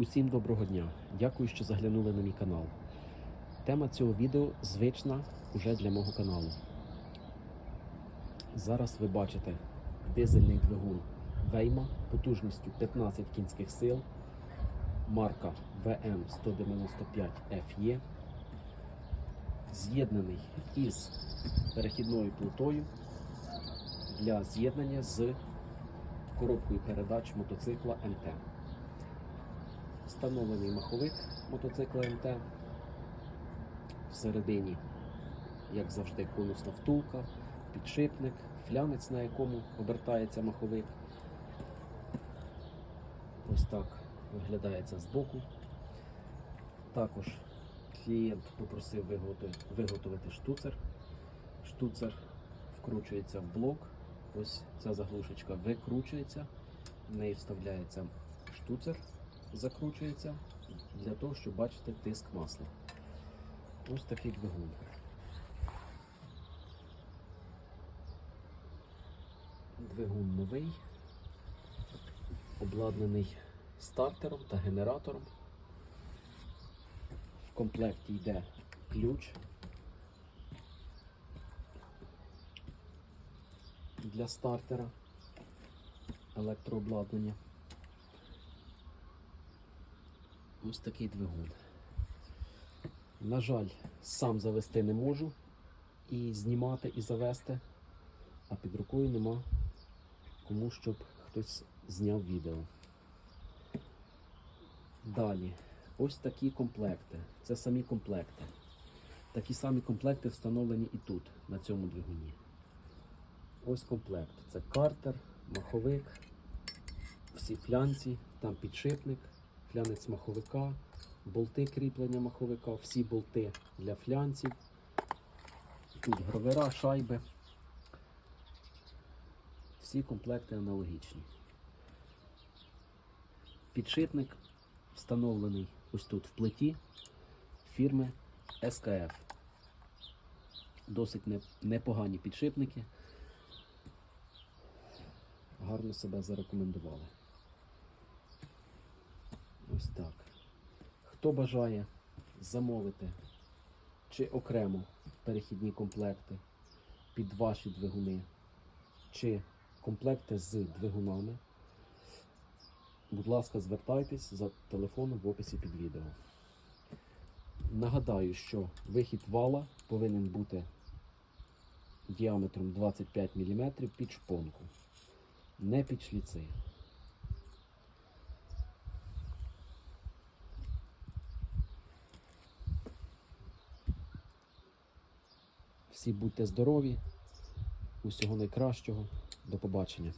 Усім доброго дня! Дякую, що заглянули на мій канал. Тема цього відео звична уже для мого каналу. Зараз ви бачите дизельний двигун Вейма потужністю 15 кінських сил, марка VM195FE, з'єднаний із перехідною плитою для з'єднання з коробкою передач мотоцикла МТ. Встановлений маховик мотоцикла МТ. Всередині, як завжди, конусна втулка, підшипник, флянець, на якому обертається маховик. Ось так виглядає це збоку. Також клієнт попросив виготовити штуцер. Штуцер вкручується в блок. Ось ця заглушечка викручується, в неї вставляється штуцер закручується для того, щоб бачити тиск масла. Ось такий двигун. Двигун новий, обладнаний стартером та генератором. В комплекті йде ключ для стартера електрообладнання. Ось такий двигун. На жаль, сам завести не можу і знімати, і завести, а під рукою нема кому, щоб хтось зняв відео. Далі, ось такі комплекти. Це самі комплекти. Такі самі комплекти встановлені і тут, на цьому двигуні. Ось комплект. Це картер, маховик, всі флянці, там підшипник флянець маховика, болти кріплення маховика, всі болти для флянців, тут гровера, шайби. Всі комплекти аналогічні. Підшипник встановлений ось тут в плиті фірми СКФ. Досить непогані підшипники. Гарно себе зарекомендували. Ось так. Хто бажає замовити чи окремо перехідні комплекти під ваші двигуни, чи комплекти з двигунами, будь ласка, звертайтесь за телефоном в описі під відео. Нагадаю, що вихід вала повинен бути діаметром 25 мм під шпонку, не під шліци. Всі будьте здорові, усього найкращого. До побачення.